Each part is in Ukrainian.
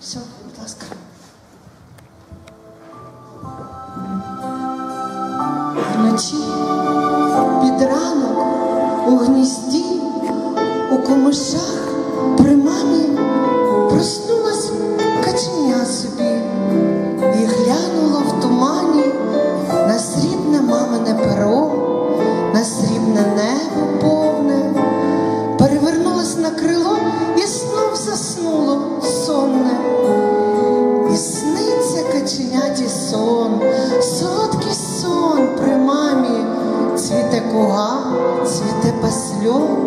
Все, будь ласка. Вночі під ранок у гнізді, yo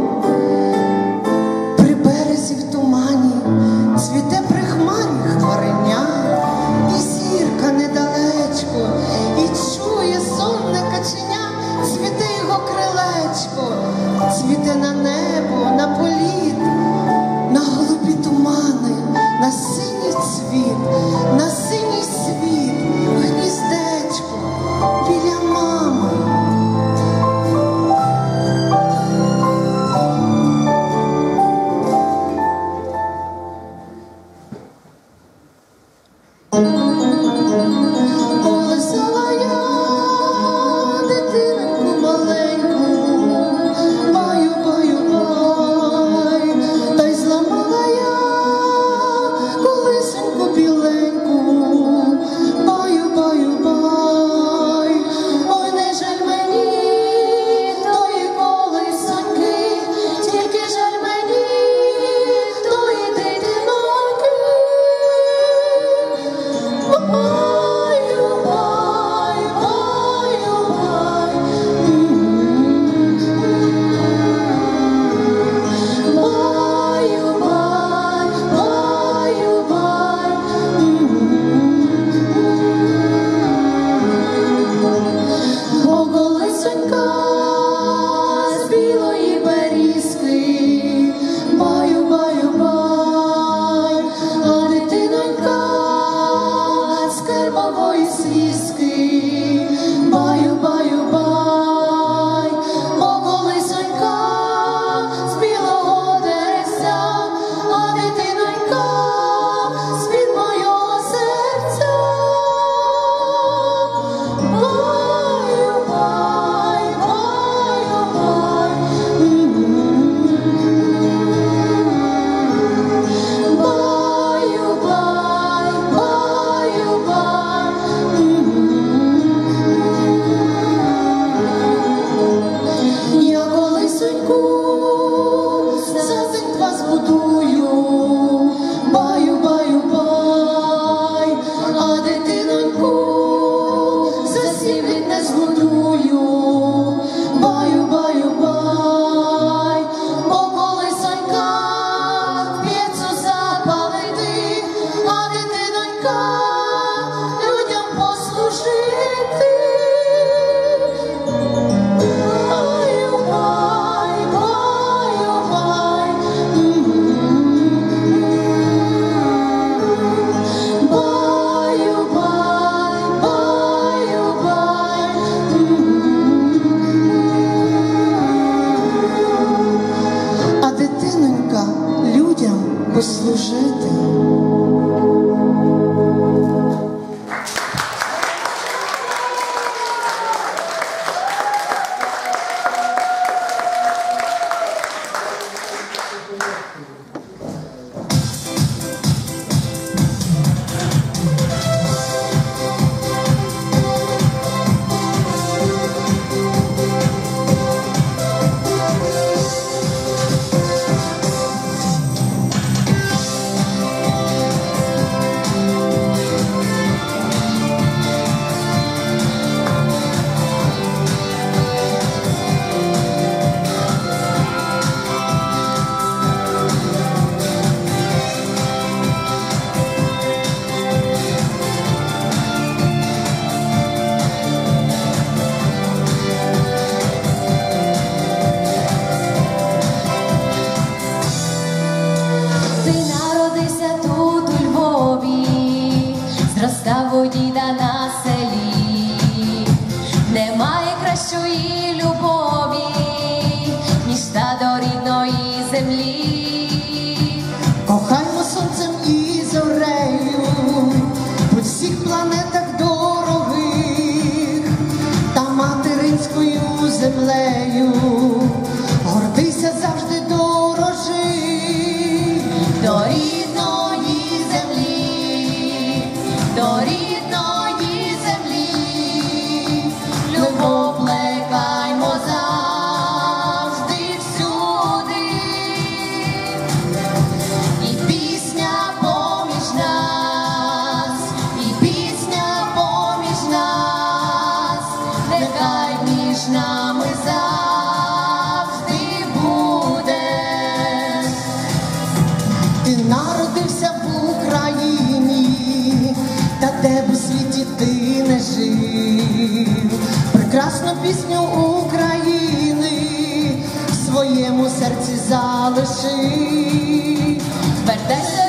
немає кращої любові, ніж та до рідної землі. Кохаймо сонцем і зорею, по всіх планетах дорогих та материнською землею. ти не жив, прекрасну пісню України в своєму серці залишив. вертеся.